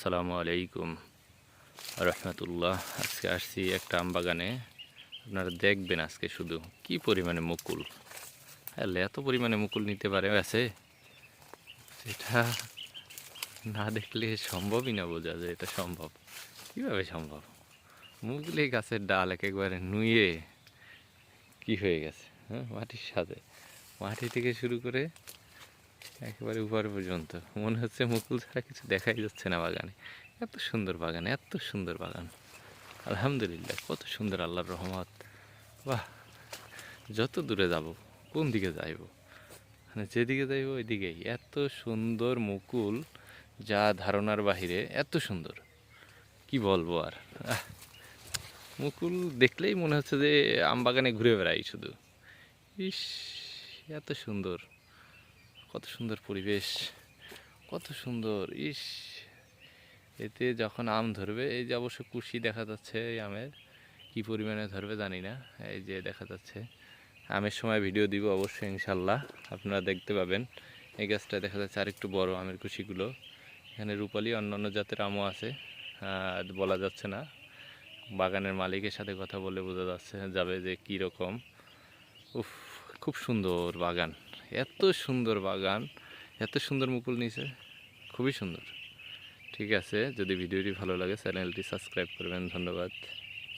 আসসালামু আলাইকুম। রহমতুল্লাহ, আজকে আসছি একটা আম বাগানে। আপনারা দেখবেন আজকে শুধু কি পরিমাণে মুকুল। হ্যাঁ এত পরিমাণে মুকুল নিতে পারে আছে? এটা না দেখলে সম্ভবই না বোঝা যায়, এটা সম্ভব। কীভাবে সম্ভব? মুগলি গাছের ডাল একেবারে নুয়ে কি হয়ে গেছে হ্যাঁ মাটির সাথে। মাটি থেকে শুরু করে একেবারে উপর পর্যন্ত। মনে হচ্ছে মুকুল ছাড়া কিছু দেখাই যাচ্ছে না বাগানে। এত সুন্দর বাগান, এত সুন্দর বাগান। আলহামদুলিল্লাহ, কত সুন্দর আল্লাহর রহমত। বাহ, যত দূরে যাব, কোন দিকে যাইব? মানে যেদিকে যাইব, ওইদিকেই। এত সুন্দর মুকুল, যা ধারণার বাহিরে এত সুন্দর। কি বলব আর? মুকুল দেখলেই মনে হচ্ছে যে আম বাগানে ঘুরে বেড়াই শুধু। ইস, এত সুন্দর। কত সুন্দর পরিবেশ, কত সুন্দর, ইস। এতে যখন আম ধরবে, এই যে অবশ্য কুশি দেখা যাচ্ছে এই আমের, কি পরিমাণে ধরবে জানি না, এই যে দেখা যাচ্ছে। আমের সময় ভিডিও দিব অবশ্যই, ইনশাল্লাহ, আপনারা দেখতে পাবেন। এই গাছটা দেখা যাচ্ছে আরেকটু বড় আমের কুশিগুলো। এখানে রূপালি অন্যান্য জাতের আমও আছে বলা যাচ্ছে না। বাগানের মালিকের সাথে কথা বলে বোঝা যাচ্ছে, যাবে যে কী রকম উফ, খুব সুন্দর বাগান। এত সুন্দর বাগান, এত সুন্দর মুকুল নিয়েছে খুবই সুন্দর। ঠিক আছে, যদি ভিডিওটি ভালো লাগে, চ্যানেলটি সাবস্ক্রাইব করবেন, ধন্যবাদ।